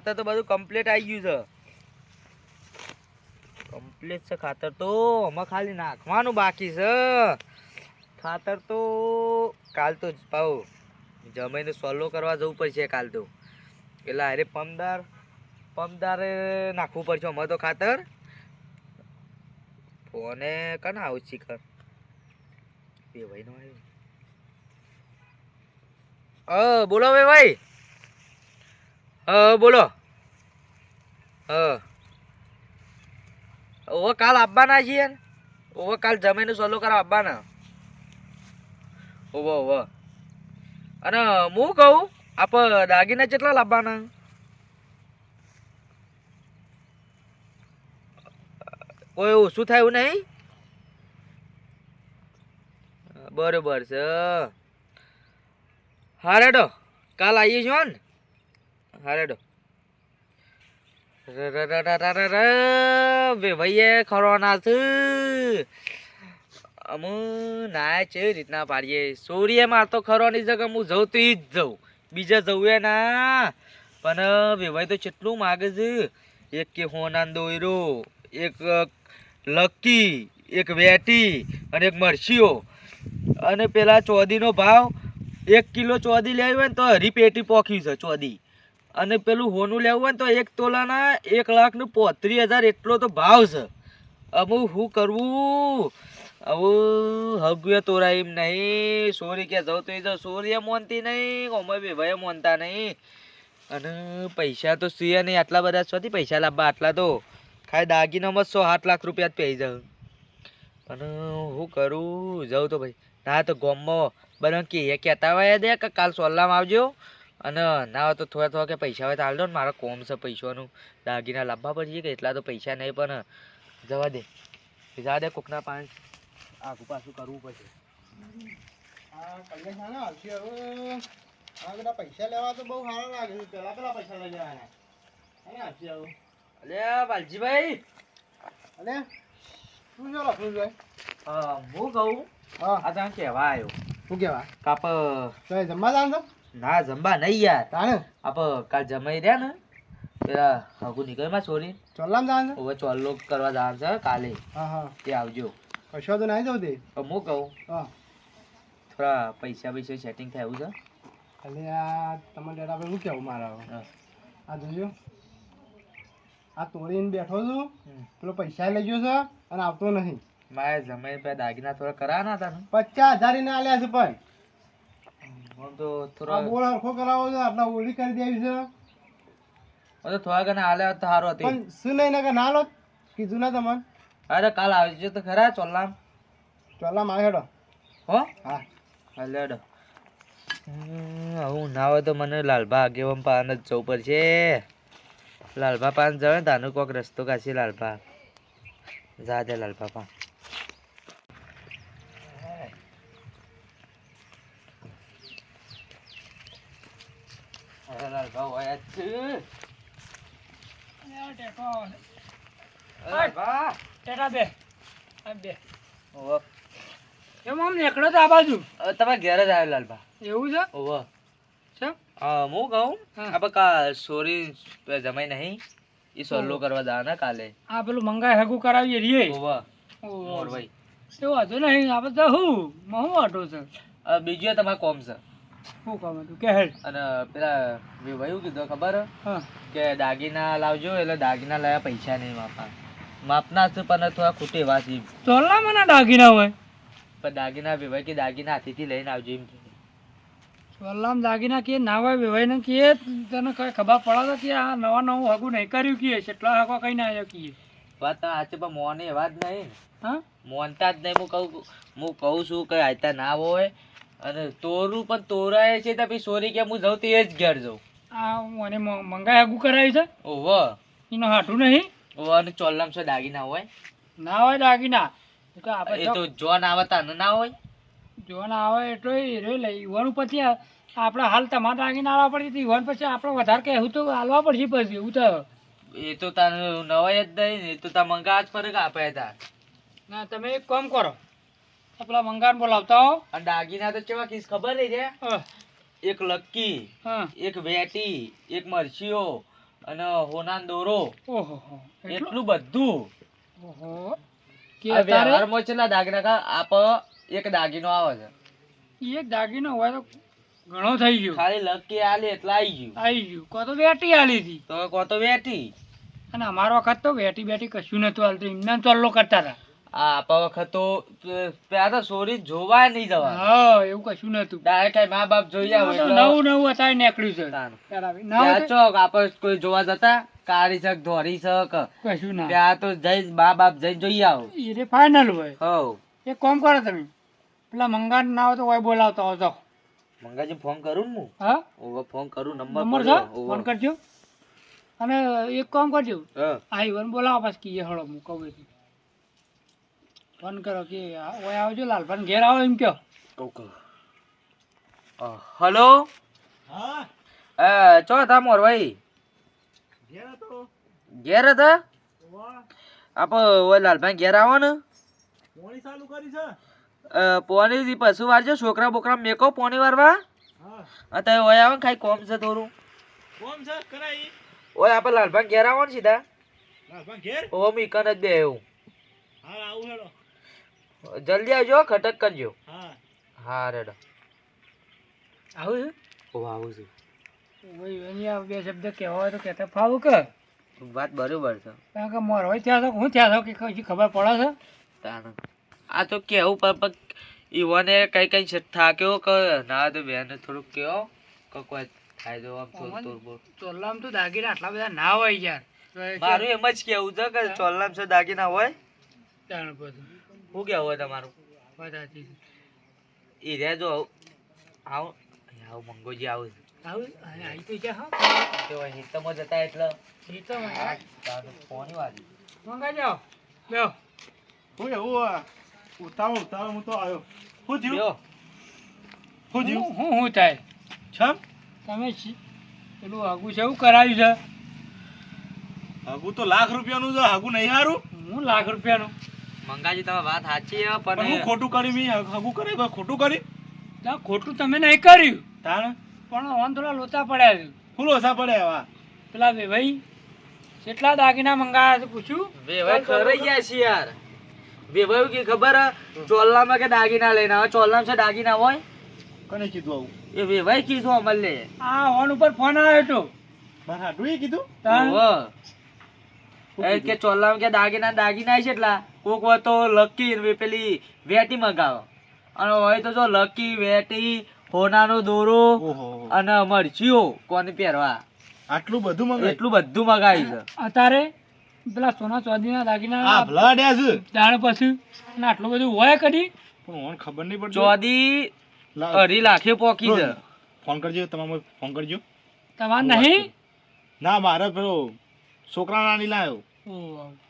ખાતર તો બધું કમ્પ્લીટ આવી ગયું છે. કમ્પ્લીટ છે ખાતર તો, આમાં ખાલી નાખવાનું બાકી છે. ખાતર તો કાલ તો પાઉ, જમીને સોલો કરવા જવું પડશે કાલ તો. એટલે અરે પમદાર, પમદારે નાખવું પડશે અમે તો ખાતર. ફોને કના આવું શીખર. બે ભાઈ નો આવ્યો અ, બોલો ભાઈ ભાઈ. બોલો. હ ઓવે કાલ આવવાના છીએ ને? ઓવે કાલ જમીને સોલો કરવા આવવાના ઓવો ઓવો. અને હું કહું, આપ દાગીના કેટલા લાવવાના? કોઈ ઓછું થાય એવું નહીં? બરોબર છે. હારેડો, કાલ આવીએ છો ને? હારેડો ભાઈએ ખરોના છે. અમુ ના છે રીતના પાડીએ? સોરીએ માર તો ખરો નહીં જગ હું જઉં જ જઉં. બીજા જવું એ પણ વેવાઈ તો કેટલું માગે છે. એક કે હોનાન દોયરો, એક લકી, એક વેટી અને એક મરસીઓ અને પેલા ચોદીનો ભાવ, એક કિલો ચોદી લેવી હોય ને તો હરી પેટી પોખ્યું છે ચોદી. અને પેલું હોનું લેવું હોય તો એક તોલાના એક લાખનું પોત્રીસ હજાર એટલો તો ભાવ છે. અમુક શું કરવું? હગવે તોરાય એમ નહીં. સોરી કે જવું તો એ જાઉં. સોરીએ મોનતી નહીં. અમે બે ભાઈ મોનતા નહીં. અને પૈસા તો સુયા નહીં. આટલા બધા શોથી પૈસા લાવવા? આટલા તો? ખાલી દાગીનામાં સો આઠ લાખ રૂપિયા જ પૈ જાઉં અને હું કરું? જાઉં તો ભાઈ. ના તો ગોમમાં. બધા કે કહેતા હોય દે કે કાલ સોલામાં આવજો. અને ના હોય તો થોડા થોડા કે પૈસા હોય તો હાલ દો ને મારા કોમ છે પૈસાનું. દાગીના લાવવા પડશે કે એટલા તો પૈસા નહીં પણ જવા દે. જવા દે કોકના પાંચ. આગું પાછું કરવું પડશે. પૈસા લેવા તો બહુ સારા લાગે છે. પેલા પેલા પૈસા લઈ આવશે અલે શું અ, હું કહું હા. આ તને કહેવા આવ્યો. શું કહેવા? કાપ જમવા જાણ છો? ના જમવા નહીં યાર. તાણે? આપ કાલ જમાઈ રહ્યા ને પેલા હગુ નીકળમાં છોરી ચોલ્લામ જાણ છો? હવે ચોલ્લો કરવા જવાનું છે કાલે. હા હા. તે આવજો. કશો તો નહીં જવું તે હું કહું હા. થોડા પૈસા પૈસા સેટિંગ થાય એવું છે? એટલે આ તમારે ડેટા પર શું કહેવું મારા. આ જોજો. આ તોડીને બેઠો છું. પેલો પૈસા લઈ ગયો છે અને આવતો નહીં. મારે જમાઈ પેલા દાગીના થોડા કરાવ્યા હતા ને. પચાસ હજાર એને આલ્યા છે પણ. હું તો થોડા બોલ હરખો કરાવો છે આટલા ઓલી કરી દેવી છે. થોડા ઘણા હોત તો સારું હતી. પણ શું નહીં ને કે ના લો કીધું ના તમને. અરે કાલ આવજો તો ખરા ચોલ્લામ ચોલા માં હેડો. હો? હા. હાલ હેડો. હું ના હોય તો મને લાલભા આગેવાન પાન જ જવું પડશે. લાલભા પાન જવે તાનું કોક રસ્તો કાશી લાલભા. જા દે લાલભા પાન લાલભા હોય જ છે. એમ આમ નીકળો તો આ બાજુ. તમારા ઘેર જ આવ્યો લાલભા. એવું છે? ઓહો? હું કહું આપણે કા સોરી જમાઈ નહીં. એ સોલ્લો કરવા દાના કાલે. આ પેલું મંગાઈ હગું કરાવીએ રીએ. ઓવા. મોરભાઈ. એવું હતું નહીં આપણે તો હું? છે? બીજું તમારે કોમ છે. શું કામ હતું? કે હેડ. અને પેલા ભાઈ કીધું ખબર? કે દાગીના લાવજો એટલે દાગીના લાયા પૈસા નહીં માપા. માપના છે પણ થોડા ખૂટે વાસી એમ. મને દાગીના હોય? પણ દાગીના ભાઈ કે દાગીના હાથેથી લઈને આવજો એમ કીધું. દાગીના કે ના હોય વેવાઈ ને કે તને કઈ ખબર પડે તો કે આ નવા નવું હગું નહીં કર્યું કે કેટલા હગો કઈ ના આવ્યો કે વાત સાચી પણ મોને એવા જ નહીં હા? મોનતા જ નહીં. હું કહું હું કહું છું કે આયતા ના હોય અને તોરું પણ તોરાય છે તો પછી સોરી કે હું જઉં તે જ ઘેર જઉં. આ મ- મંગાઈ હગું કરાવી છે? ઓહો. એનો હાટું નહીં. ઓહો અને ચોલ્લામ સો દાગીના હોય? ના હોય દાગીના એ તો જોન આવે તાને ના હોય? જોન આવે એટલો હીરો લઈ ઈવાનું પછી આપણે હાલ તમારે દાગીના આવવા પડશે તો ઈવન પછી આપણે વધારે કહેવું તો હાલવા પડશે પછી. એવું તો એ તો તારે નવાય જ નહીં ને. એ તો તાર મંગા જ ફરક આપે તાર ના તમે એક કામ કરો. પેલા મંગાન બોલાવતા હો. અને દાગીના તો કેવા કીસ ખબર નહીં છે? એક લક્કી એક વેટી એક મરચીઓ અને હોના દોરો. ઓહો એટલું બધું. ઓહો. કે વ્યવહારમાં છેલ્લા દાગીના કા આપ એક દાગીનો આવે છે. એક દાગીનો હોય તો ઘણો થઈ ગયો. ખાલી લકી આલી એટલે આવી ગયું. આવી ગયું. કો તો વેટી આલી હતી. તો કો તો વેટી. અને અમારો વખત તો વેટી બેટી કશું નતું હાલતું એમને ચોલ્લો કરતા હતા. આપ વખત તો પેલા તો સોરી જોવા નહીં જવા હા એવું કશું નતું ડાયરેક્ટ કઈ મા બાપ જોઈ આવે નવું નવું અત્યારે નીકળ્યું છે. ના ત્યાં હોય તો ચોક આપણે કોઈ જોવા જતા? કાળી શક ધોરી શક કશું ના. ત્યાં તો જઈ મા બાપ જઈને જોઈ આવો. એ ફાઇનલ હોય. હવ. એક કોમ કરો તમે. પેલા મંગાર ના હોય તો કોઈ બોલાવતા હો જાઓ મંગાજી ફોન કરું ને હું? હા? ઓવે ફોન કરું નંબર નંબર છે? ફોન કરજો. અને એક કામ કરજો. હા. આ ઈવન બોલાવો પછી કીએ હળો હું કહું એટલે ફોન કરો કે ઓય આવજો લાલભાઈ ઘેર આવો એમ કયો. કહું, કહું. હલો? હા. એ ચો હતા મોરભાઈ ઘેર હતો. ઘેર હતા? આપ ઓય લાલભાઈ ઘેર આવો ને. પોણી ચાલુ કરી છે. પોણી થી પશુ વારજો છોકરા બોકરા મેકો પોણી વારવા. હા. અત્યારે ઓય આવો ને ખાઈ કોમ છે થોડું. કોમ છે? કરાઈ ઓય આપણે લાલભાઈ ઘેર આવો ને સીધા. લાલભાઈ ઘેર? ઓ મીકન જ બે એવું હા આવું હેડો. જલ્દી આવજો ખટક કરજો. હા. હા રેડો. આવું છે? ઓ આવું છું. ઓય એની આ બે શબ્દ કહેવા હોય તો કહેતા ફાવું કે? વાત બરોબર છે. કારણ કે મોર હોય ત્યાં તો હું ત્યાં તો કે કઈ ખબર પડે છે? તાણ. આ તો કેવું પર પર ઈવોને કઈ કઈ છે થાક્યો કે ના તો બેન થોડુંક કેવો કે કોઈ થાય તો આમ થોડું થોડું ચોલ્લામ તો દાગીના આટલા બધા ના હોય યાર. મારું એમ જ કેવું છે કે ચોલ્લામ છે દાગીના હોય? તાણ બધું શું કેવું હોય તમારું? એ રે જો આવું. આવો. મંગોજી આવું. આવું? આવી તો જા હા. તે હિતમાં જતા એટલે. મંગા ફોન વાગી. મંગા જાઓ લ્યો. હું એવું ઉતાવળ ઉતાવળ હું તો આવ્યો. હું જીવ? લ્યો. શું થયું હું હું હું થાય? છમ? તમે પેલું આગું છે એવું કરાવ્યું છે? હગું તો લાખ રૂપિયાનું છે હગું નહીં હારું. હું લાખ રૂપિયાનું? મંગાજી તમે વાત સાચી છે પણ હું ખોટું કરી મી હગું કરી કોઈ ખોટું કરી? ના ખોટું તમે નહીં કર્યું. તાણ? પણ ઓન થોડા લોચા પડ્યા છે. ફૂલ ઓછા પડે આવા પેલા ભાઈ કેટલા દાગીના મંગાવ્યા છે પૂછ્યું? ભાઈ ખરાઈ ગયા છે યાર. વેવાય કે ખબર ચોલનામાં ચોલ્લામાં કે દાગીના લઈને આવે? ચોલનામ છે દાગીના હોય? કોને કીધું આવું? એ વેભાઈ કીધું અમલે આ ઓન ઉપર ફોન આવ્યો તો મારા હાડું કીધું? તાણ? એ કે ચોલ્લામાં કે દાગીના દાગીના છે એટલા? કોક હોય તો લકી પેલી વેટી મગાવો. અને હોય તો જો લકી વેટી હોનાનો દોરો ઓહો. અને મરચીઓ કોને પહેરવા? આટલું બધું મંગાવ્યું એટલું બધું મંગાવ્યું છે. અત્યારે પેલા સોના ચોધીના દાગીના હા ભલાડ્યા છે જાણ પછી અને આટલું બધું હોય કદી? પણ ઓન ખબર નહીં પડતી. ચોદી લાવ. અઢી લાખે પોકી છે. ફોન કરજો તમારે ફોન કરજો. તમાર નહીં? ના મારે પેલો છોકરા નાની લાવ્યો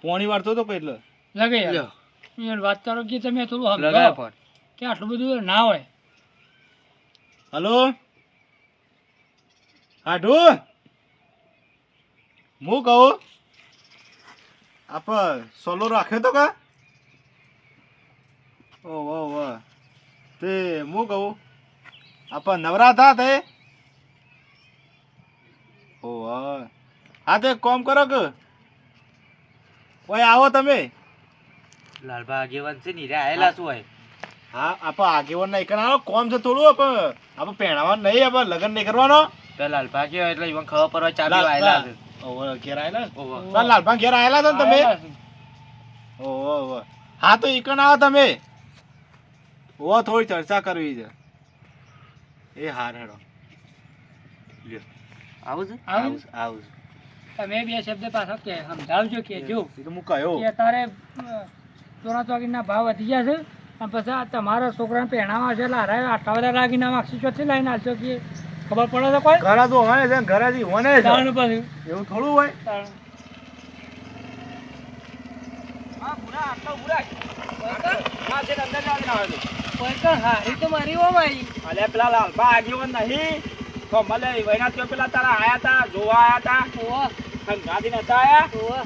પોણી વાળતો હતો એટલે લગે યાર. લ્યો, વાત કરો કે તમે થોડું સમજાવો. કે આટલું બધું ના હોય. હલો? હાડુ? હું કહું? આપ સોલો રાખ્યો તો કા? ઓ વાહ વાહ તે હું કહું? આપ નવરા હતા તે? ઓ હા તે કોમ કરો કે? ઓય આવો તમે. લાલભા આગેવાન છે ને રે આયેલા શું હોય હા આપ આગેવાન નહીં કરવાનો કોમ છે થોડું આપ આપ પહેણાવાનું નહીં આપ લગ્ન નહીં કરવાનો તો લાલભા કેવા એટલે ઈવન ખબર પડવા ચા આયેલા છે ઓવે, ઘેર આયેલા ને? ઓવે. ચાલ લાલભાઈ ઘેર આયેલા હતા ને તમે આયેલા છે. ઓહો ઓહો. હા તો ઈકણ આવો તમે ઓ થોડી ચર્ચા કરવી છે એ હાર હેડો લ્યો. આવું છે આવું? આવું છે, આવું તમે બે શબ્દ પાછા કે સમજાવજો કે જો હું કહ્યો કે અત્યારે ચોરા ચોકીના ભાવ વધી ગયા છે. અને પછી તમારા છોકરાને પહેણાવા છે એટલે હારાએ આટલા બધા દાગીના માગશી ચોથી લઈને આવશો કે ખબર પડે છે કોઈ? ઘરે તો હોય છે ઘરાથી હોને પછી એવું થોડું હોય. તાણ. કોઈ પણ હારી તો મારી હો ભાઈ અલે પેલા આગેવાન નહીં તો મલે વૈના ત્યો પેલા તારા આયા તા જોવા આયા તા. ઓવા સંગાથી નતા આયા. ઓવા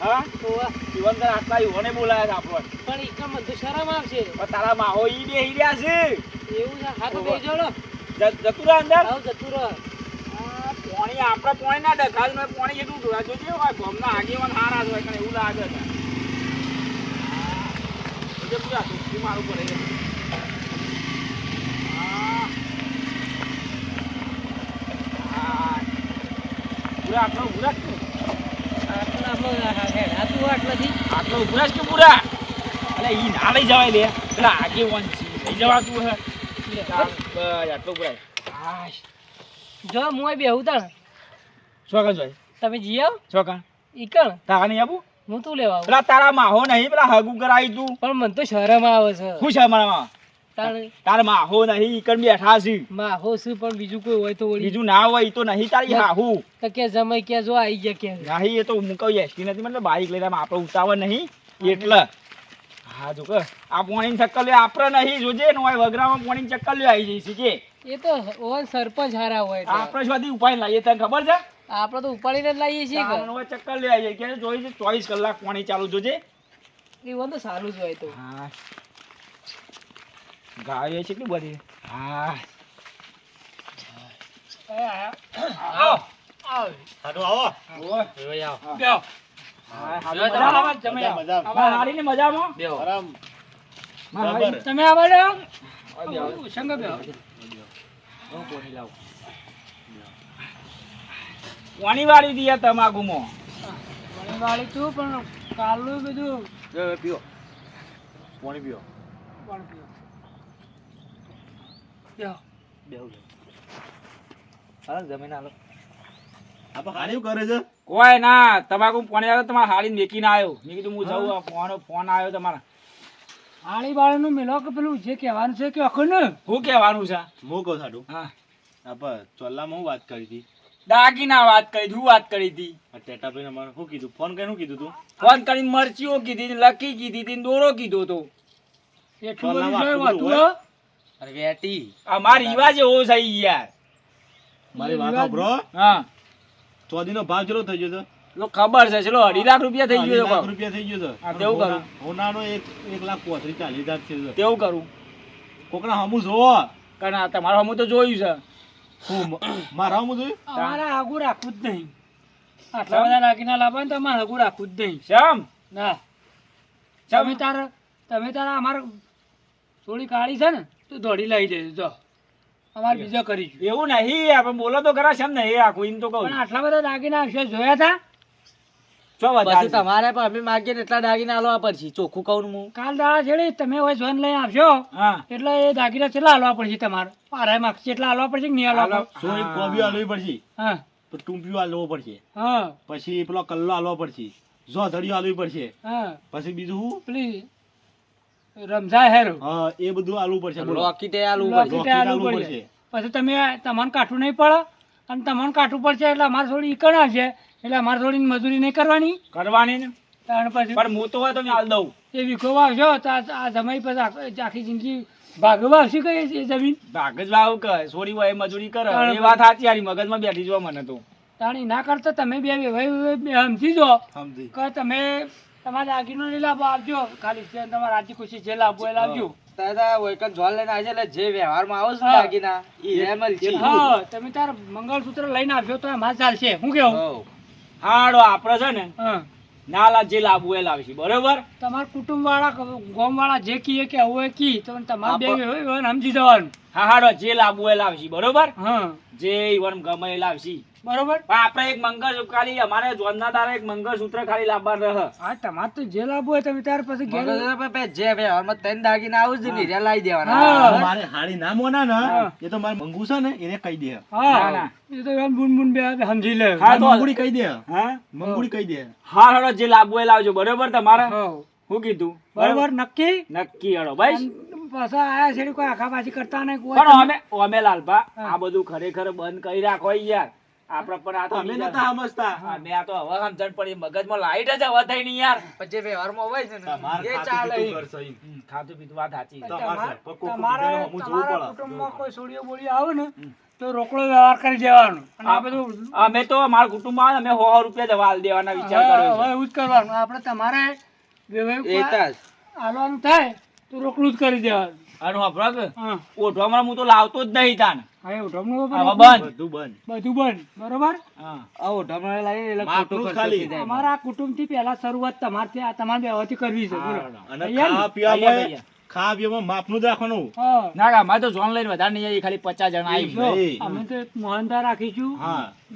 હા? ઓવા જીવનદર આટલા યુવાને બોલાયા તા આપણને પણ ઈકણ બધું શરમ આવશે. તારા માહો ઈ બે હીર્યા છે. એવું છે? હા તો જતું રહે અંદર? આવ જતું રહો. પાણી આપણે પાણી ના ડખાલ મેં પાણી એટલું ઢોળા જોજે હોય ગામના આગેવાન હારા જ હોય કારણ એવું લાગે છે. પૂરા મારું પડે હા. હા. પૂરા આટલો કે પૂરા અલે ઈ ના લઈ જવાય લે પેલા આગેવાન છે લઈ જવાતું હે. બસ આટલો ઉભું જો મોય બેહું તાણ. ચોકન જોઈ તમે જી આવ. ચોકન ઈકણ તારા નહીં આવું? હું તું લેવા આવું. પેલા તારા માહો નહીં પેલા હગુ કરાવી તું. પણ મને તો શરમ આવે છે. શું છે મારામાં તાણ તારા માહો નહીં ઈકણ બેઠા છે. માહો છે પણ બીજું કોઈ હોય તો બીજું ના હોય તો નહીં તારી હાહુ તો કે જમાઈ કે જો આવી ગયા કે. નહીં એ તો હું કહું એસટી નથી મતલબ બાઈક લઈને આપણે ઉતાવળ નહીં. એટલે. હા. જો કે આ પોણીની ચક્કર લે આપણે નહીં જોજે નો હોય વગરામાં પોણીની ચક્કર લે આવી જઈશ કે. એ તો ઓન સરપંચ હારા હોય આપણે સુધી ઉપાય લાવીએ તને ખબર છે? આપણે તો ઉપાડીને જ લાવીએ છીએ ચક્કર લે આવી જાય કે જોઈ ચોવીસ કલાક પોણી ચાલુ જોજે. એ તો સારું જ હોય તો. હા. ગાય કેટલી બધી? હા. આવો. આવો. આવે? તમે. હારી. તમે. સંગ લાવું? કોની વાળી તું પણ કાલનું બધું પીઓ. પાણી પીઓ? પાણી પીવો. બેહો. બેહું લે. હાલો જમીન હાલો આપણે હારી કરે છે કોઈ ના તમાકુ ફોન આવ્યો તમારા હાડીને મેકીને આવ્યો. મેં કીધું હું જઉં ફોન ફોન આવ્યો તમારા. આળી બાળીનું મેલો કે પેલું જે કહેવાનું છે કે અખો ને? શું કહેવાનું છે? હું કહું સાડું? હા. આપણે ચોલ્લામાં હું વાત કરી હતી? દાગીના વાત કરી હું વાત કરી હતી. આ ટેટાભાઈને અમારે શું કીધું? ફોન કરીને શું કીધું તું? ફોન કરીને મરચીઓ કીધી લકી કીધી હતી, દોરો કીધો તો એટલું બધું વેટી. આ મારા રિવાજ એવો છે યાર. મારી વાત સાંભળો. હા. ચોદીનો ભાવ ચેલો થઈ ગયો તો લો ખબર છે ચલો અઢી લાખ રૂપિયા થઈ ગયો લાખ રૂપિયા થઈ ગયો તો હા, તેવું કરું. હોનાનો એક એક લાખ પોત્રીસ ચાલીસ હજાર છે. તેવું કરું. કોકના હમુ જોવો. કારણ આ તમારું હમું તો જોયું છે. મારા હમુ જોયું? અમારે આગુ રાખવું જ નહીં. આટલા બધા દાગીના લાવવા ને તો અમારે આગું રાખવું જ નહીં. શમ ના? તમે તાર તમે તારા અમારે થોડી કાળી છે ને તો દોડી લઈ દેજો જો. અમારે બીજો કરીશું એવું નહીં આપણે બોલો તો ખરા શમ નહીં રાખવું એમ તો કહું પણ આટલા બધા દાગીના હશે જોયા હતા પછી તમારે પણ અમે માગીએ એટલા દાગીના હાલવા પડશે. ચોખ્ખું કહું હું. કાલ દાડા છેડી તમે હોય જોન લઈ આવશો એટલે એ દાગીના કેટલા હાલવા પડશે તમારે. મારે માગશે એટલા હાલવા પડશે કે નહીં હાલવા હાલો. પડશે? કોબી આલવી પડશે. હા. તો ટૂંપિયો આલવો પડશે. હા. પછી પેલો કલ્લો આલવો પડશે. જો જોધડીઓ આલવી પડશે. હા. પછી બીજું શું પેલી રમઝા હેરો. હા એ બધું આલવું પડશે બોલો. રોકીટે હાલવું રોકી- પડશે. પછી તમે તમને કાઠું નહીં પડે અને તમને કાઠું પડશે એટલે અમારે થોડી ઈકણ આવશે એટલે અમારે થોડી મજૂરી નહીં કરવાની. કરવાની ને. પછી પણ હું તો હોય તો મેં હાલ દઉં. એ વીખો વાવશો તો આ જમાઈ પછી આખી જિંદગી ભાગો વાવશી કઈ એ જમીન? ભાગ જ વાવ કે સોરી હોય મજૂરી કરે. એ વાત સાચી હારી મગજમાં બેઠી જોવા મને તો. તાણી ના કરતા તમે બે સમજી જો. સમજી કે તમે તમારે આગીનો નહીં લાભો આપજો. ખાલી તમારે રાજી ખુશી જે લાભો એ લાવજો. દાદા વૈકલ જોલ લઈને આવશે એટલે જે વ્યવહારમાં આવો છે ને ઈ રે મળશે હા તમે તાર મંગળસૂત્ર લઈને આવશો તો એમાં ચાલશે. હું કેવું? હાડો આપણે છે ને ના લા જે લાવવું એ લાવશે. બરોબર? તમારા કુટુંબ વાળા ગોમ વાળા જે કીએ કે આવું કી તો તમારે બે સમજી જવાનું. હા હાડો જે લાવવું એ લાવશે. બરોબર? હા. જે ઈવન ગમે એ લાવશે. બરોબર? આપણે એક મંગળ ખાલી અમારે જોનના દારા એક મંગળસૂત્ર ખાલી લાવવા રહ. હા તમારે તો જે લાભ હોય તમે ત્યાર પછી ઘેર મગજ પર પે જે વ્યવહારમાં દાગીના આવું છે ને ઈ રે લાવી દેવાના. મારે હાડી ના મોના ને એ તો મારે મંગુ છે ને એને કહી દે. હા. ના, ના. એ તો એમ બુન બુન બે સમજી લે. હા, તો- મંગુડી કહી દે. હા? મંગુડી કહી દે. હા હાડો જે લાવવું એ લાવજો. બરોબર તમારે? હું. કીધું. બરોબર નક્કી? નક્કી હળો ભાઈ પાછા આયા છે કોઈ આખા પાછી કરતા નહીં કોઈ પણ અમે અમે લાલભા આ બધું ખરેખર બંધ કરી રાખો યાર. આપણે પણ આ તો અમે નતા સમજતા. અમે આ તો હવે સમજણ પડી. મગજમાં લાઈટ જ હવે થઈ નહીં યાર. પણ વ્યવહારમાં હોય છે ને એ ચાલે પીતું ઈ. કરશે ઈ. હમ, ખાતું પીતું વાત સાચી. તમારે તમારે છે. કોક- કોક તમારે બીજાનું હમું જોવું તમારા કુટુંબમાં કોઈ સોડીઓ બોડીઓ આવે ને તો રોકડો વ્યવહાર કરી દેવાનો. અને આ બધું અમે તો અમારા કુટુંબમાં અમે સો રૂપિયા જવા દેવાના વિચાર કર્યો હવે એવું જ કરવાનું. આપણે તમારે આલવાનું હાલવાનું થાય. તો રોકડું જ કરી દેવાનું અને વાપરો કે? હા. ઓઢવામાં હું તો લાવતો જ નહીં તાન. હા ઉઠમણું બધું બંધ. બધું બંધ. બંધ બરોબર? હા. ઢમણે લાવીને એટલે ખોટું ખાલી. અમારા કુટુંબથી પહેલા શરૂઆત તમારથી આ તમારે બેવાથી કરવી છે. અને ખાવા ને? ખાવા પીવામાં માપનું જ રાખવાનું. ના ના મારે તો જોન લઈને વધારે નહીં આવી ખાલી પચાસ જણા આવી. અમે તો એક મોહનથાળ રાખીશું.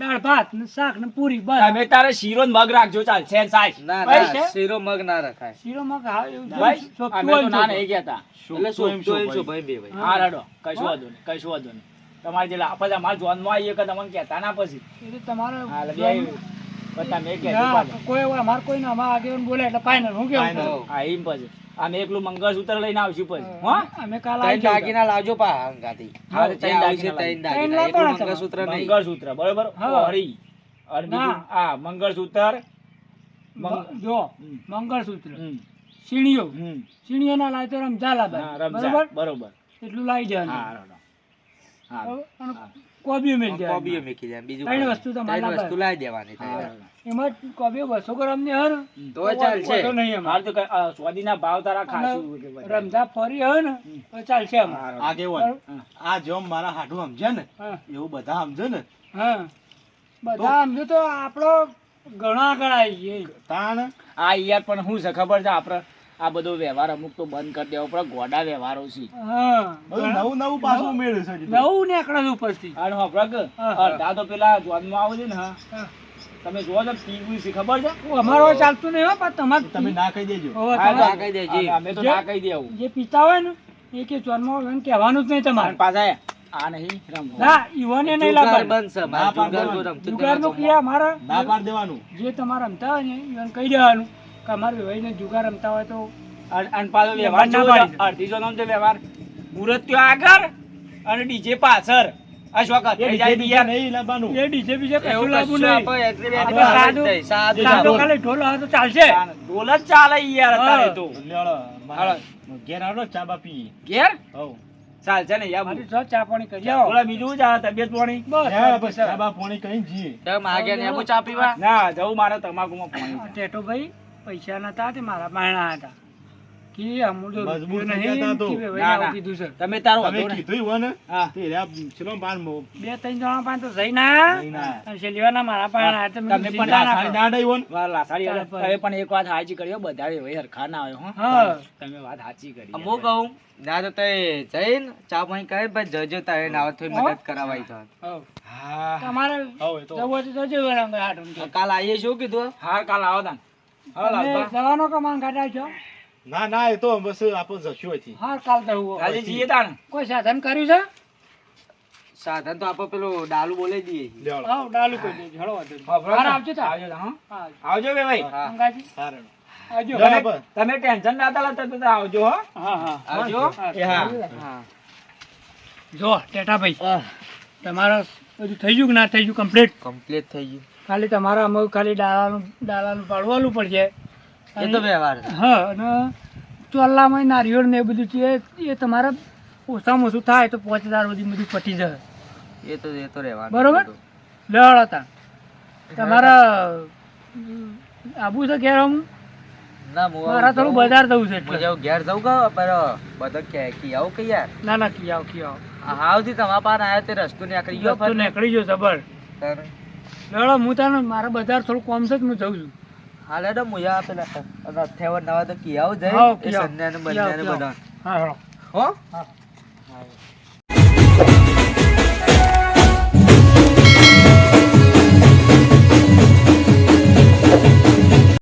દાળ ભાત ને શાક ને પૂરી બસ. તમે તારે શીરો ને મગ રાખજો ચાલ છે સાહેબ. ના ના શીરો મગ ના રખાય. શીરો મગ હા એવું અમે તો ના તો. નહીં કહેતા એટલે શું? એમ શું ભાઈ? બે ભાઈ? હા. રડો. કશું વાંધો નહીં કશું વાંધો નહીં. તમારે જે આપણે અમારા જોનમાં આવીએ કે તમને કહેતા ના પછી. એટલે તમારે હા બે પણ તમે કે પાછા. કોઈ અમારે કોઈ ના અમારે આગેવાન બોલે એટલે ફાઈનલ હું કેવું? હા એમ પછી. અમે એકલું મંગળસૂત્ર લઈને આવશું પછી હો. અમે કાલ આવી દાગીના લાવજો પા હંગાથી. હા, ત્રણ દાગીના ત્રણ ત્રણ દાગીના. એકલું મંગળસૂત્ર નહીં. મંગળસૂત્ર બરોબર. હરી અને બીજું ના. હા મંગળસૂત્ર જો મંગળસૂત્ર હમ, સીણીઓ. હમ. સીણીઓ ના લાવજો તો રમઝા લાવે બરોબર? બરોબર. એટલું લાવી જવાનું. હા હા. કોબીઓ મેલ કોબીઓ દેવાની મેકી દે, બીજું ત્રણ વસ્તુ. તમારે ત્રણ વસ્તુ લાવી દેવાની થાય. એમાં કોબીઓ બસો ગ્રામની હે ને તો ચાલશે. તો નહીં અમારે. તો સ્વાદીના ભાવ તારા બધા. રમઝા ફરી હે ને તો ચાલશે અમારે હા, રડો. આ જો મારા હાડું સમજે ને એવું બધા સમજે ને. હા. બધા સમજો તો આપણો ઘણા આગળ આવી ગઈ તાણ? આ યાર પણ હું છે ખબર છે આપણે આ બધો વ્યવહાર અમુક તો બંધ કરી દેવો પડે ગોડા વ્યવહારો છે. નવું નવું પાછું મેળ્યું છે નવું નીકળે છે ઉપરથી. અને આપણે કે હા, હા. અડધા તો પેલા જોનમાં આવે છે ને હા. તમે જોવો છો ટીવી છે ખબર છે? અમારો ચાલતું નહીં હો પણ તમારે તમે ના કહી દેજો. હા, ના કહી દેજો. અમે તો ના કહી દેવું. જે પીતા હોય ને એ કે ચોરમાં હોય ને કહેવાનું જ નહીં તમારે. પાછા આ નહીં રમવું ના ઈવને નહીં લાગર બનશે. મારે ના પાડ જુગાર દેવાનું. કોઈ રમતું જ જુગારનું નથી. ક્રિયા અમારે ના પાડ દેવાનું. જે તમારે રમતા હોય ને ઈવન કહી દેવાનું. અમારે ભાઈને જુગાર રમતા હોય તો અને પાછો વ્યવહાર ના પાડી અડધી જોનો તો વ્યવહાર. મુહૂર્ત ત્યાં આગળ અને ડીજે પાછળ. તમાકુ તમાકુમાં પાણી. ટેટો ભાઈ પૈસા નતા તે મારા બાણા હતા. કે અમુલ જો મજબૂર નહીં તો. ના, કીધું છે. તમે તારો તમે કીધું હોય ને હા. તે રે ચલો પાન બે ત્રણ જણા પાંચ તો જઈ ના. ના. અને છેલ્લીવારના મારા પાયણા હતા. મેં તમે પણ ચિંતા દાડે હોય ને. વાર લાસાડી તમે પણ એક વાત હાજી કરી બધા એવા હરખા ના આવ્યો હો. તમે વાત સાચી કરી હું. કહું ના તો તે જઈને ચા પાણી કરે ભાઈ જજો તારે આવે થોડી મદદ કરાવાય તો. હા. તમારે. જવું હોય તો જજો કાલ આવીએ શું કીધું? હા કાલ આવો તાન. તમે. જવાનો કમાન કાઢ્યા છો? ના ના એ તો બસ આપણે જશું અહીંથી. હા કાલ તો આજે જઈએ તાણ. કોઈ સાધન કર્યું છે? સાધન તો આપણે પેલું ડાલુ બોલે દઈએ. હા ડાલું દેજો હળો આવજો. આવજો હા. આવજો. બે ભાઈ. હા. આવજો. તમે ટેન્શન ના લેતા તો આવજો હો. હા હા. આવજો. હા હા. જો ટેટાભાઈ તમારે બધું થઈ ગયું કે ના થઈ ગયું? કમ્પ્લીટ કમ્પ્લીટ થઈ ગયું. ખાલી તમારે અમુક ખાલી ડાળાનું ડાળાનું પાડવાનું પડશે. એ તો વ્યવહાર હા અને ચોલ્લામાં નારિયેળ ને એ બધું છે એ તમારે ઓછામાં ઓછું થાય તો પાંચ હજાર સુધી બધું પટી જાય. એ તો એ તો રહેવાનું બરોબર? લડ હતા. તમારા આબુ છે ઘેર હું ના મારા થોડું બજાર જવું છે એટલે. ઘેર જવું કહો પર બધો કે કી આવું કે યાર? ના ના કી આવ કી આવ. હાવથી તમારા પાસે આવ્યા તે રસ્તો નીકળી ગયો નીકળી ગયો જબર લેવડો હું તને મારા બજાર થોડું કોમ છે હું જઉં છું. હાલ હેડો મુયા પેલા. અઠ્યાવન નવા તો કિયાઓ જાય હાવ, જઈ કી આવ. સંધ્યા ને બંને બધા હા હો? હા.